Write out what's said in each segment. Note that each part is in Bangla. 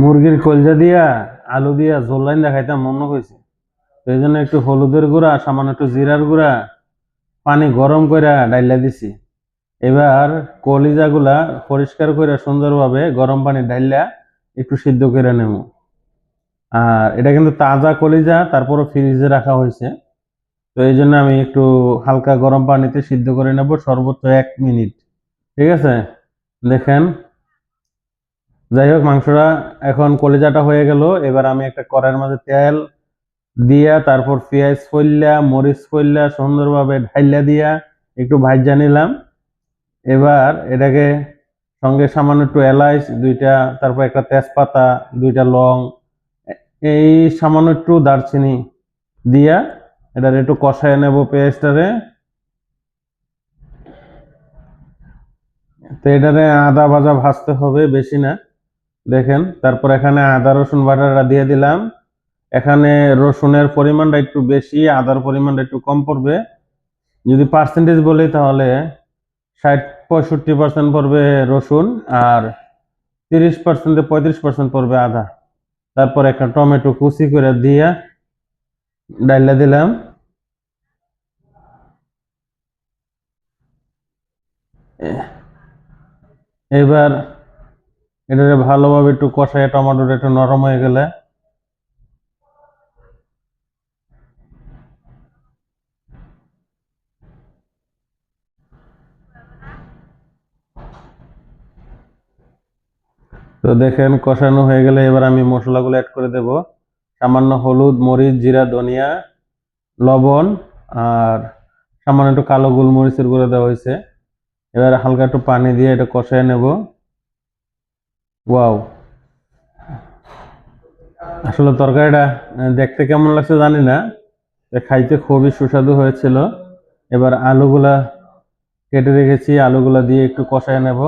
মুরগির কলজা দিয়া, আলু দিয়া ঝোল লাইন দেখাইতাম মনে তো এই জন্য একটু হলুদের গুঁড়া, সামান্য একটু জিরার গুঁড়া, পানি গরম করে ডাইলা দিছি। এবার কলিজাগুলা পরিষ্কার করে সুন্দরভাবে গরম পানি ডাইলা একটু সিদ্ধ করে নেব আর এটা কিন্তু তাজা কলিজা, তারপরও ফ্রিজে রাখা হয়েছে তো এই জন্য আমি একটু হালকা গরম পানিতে সিদ্ধ করে নেব সর্বোচ্চ এক মিনিট। ঠিক আছে? দেখেন যাই হোক, মাংসটা এখন কলেজাটা হয়ে গেল। এবার আমি একটা কড়াইয়ের মাঝে তেল দিয়া, তারপর পেঁয়াজ ফইল্লা মরিচ ফইল্লা সুন্দরভাবে ঢাইলা দিয়া একটু ভাজা নিলাম। এবার এটাকে সঙ্গে সামান্য একটু এলাইচ, দুইটা, তারপর একটা তেজপাতা, দুইটা লং, এই সামান্য একটু দারচিনি দিয়া এটার একটু কষায় নেব পেঁয়াজটারে। তো এটারে আদা ভাজা ভাজতে হবে, বেশি না। দেখেন, তারপর এখানে আদা, রসুন বাটাটা দিয়ে দিলাম। এখানে রসুনের পরিমাণটা একটু বেশি, আদার পরিমাণটা একটু কম পড়বে। যদি পার্সেন্টেজ বলি তাহলে ষাট, পঁয়ষট্টি পার্সেন্ট পড়বে রসুন আর তিরিশ পার্সেন্টে পঁয়ত্রিশ পার্সেন্ট পড়বে আদা। তারপর একটা টমেটো কুচি করে দিয়ে ডাইলা দিলাম। এবার এটাকে ভালোভাবে একটু কষায় টমেটোটা একটু নরম হয়ে গেলে। তো দেখেন, কষানো হয়ে গেলে এবার আমি মশলাগুলো অ্যাড করে দেব। সামান্য হলুদ, মরিচ, জিরা, ধনিয়া, লবণ আর সামান্য একটু কালো গোলমরিচের গুঁড়ো দেওয়া হয়েছে। এবার হালকা একটু পানি দিয়ে এটা কষায় নেব। ওয়াও আসলে তরকারিটা দেখতে কেমন লাগছে জানি না। খাইতে খুবই সুস্বাদু হয়েছিল। এবার আলুগুলা কেটে রেখেছি, আলুগুলা দিয়ে একটু কষায় নেব।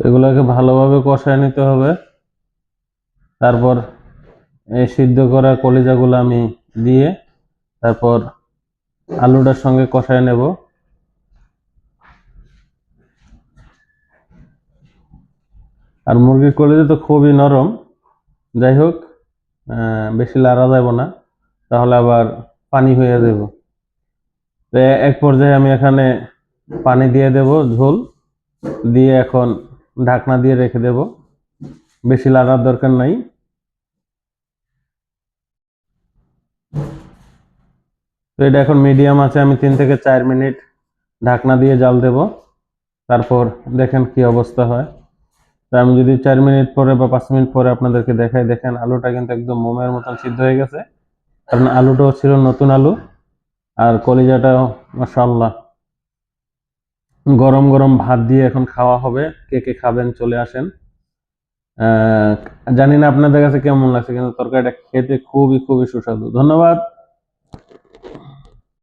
এগুলোকে ভালোভাবে কষায় নিতে হবে। তারপর এই সিদ্ধ করা কলিজাগুলো আমি দিয়ে তারপর আলুটার সঙ্গে কষায় নেব। আর মুরগির কলিজা তো খুবই নরম। যাই হোক বেশি লাড়া যাব না, তাহলে আবার পানি হয়ে যাব। তো এক পর্যায়ে আমি এখানে পানি দিয়ে দেব, ঝোল দিয়ে এখন ঢাকনা দিয়ে রেখে দেব। বেশি লাড়ার দরকার নাই। তো এটা এখন মিডিয়াম আছে, আমি তিন থেকে চার মিনিট ঢাকনা দিয়ে জাল দেব। তারপর দেখেন কি অবস্থা হয়। তো আমি যদি চার মিনিট পরে বা পাঁচ মিনিট পরে আপনাদেরকে দেখাই, দেখেন আলুটা কিন্তু একদম মোমের মতন সিদ্ধ হয়ে গেছে। কারণ আলুটাও ছিল নতুন আলু, আর কলিজাটাও মাশাআল্লাহ। গরম গরম ভাত দিয়ে এখন খাওয়া হবে। কে কে খাবেন চলে আসেন। জানি না আপনাদের কাছে কেমন লাগছে, কিন্তু তরকারিটা খেতে খুবই খুবই সুস্বাদু। ধন্যবাদ।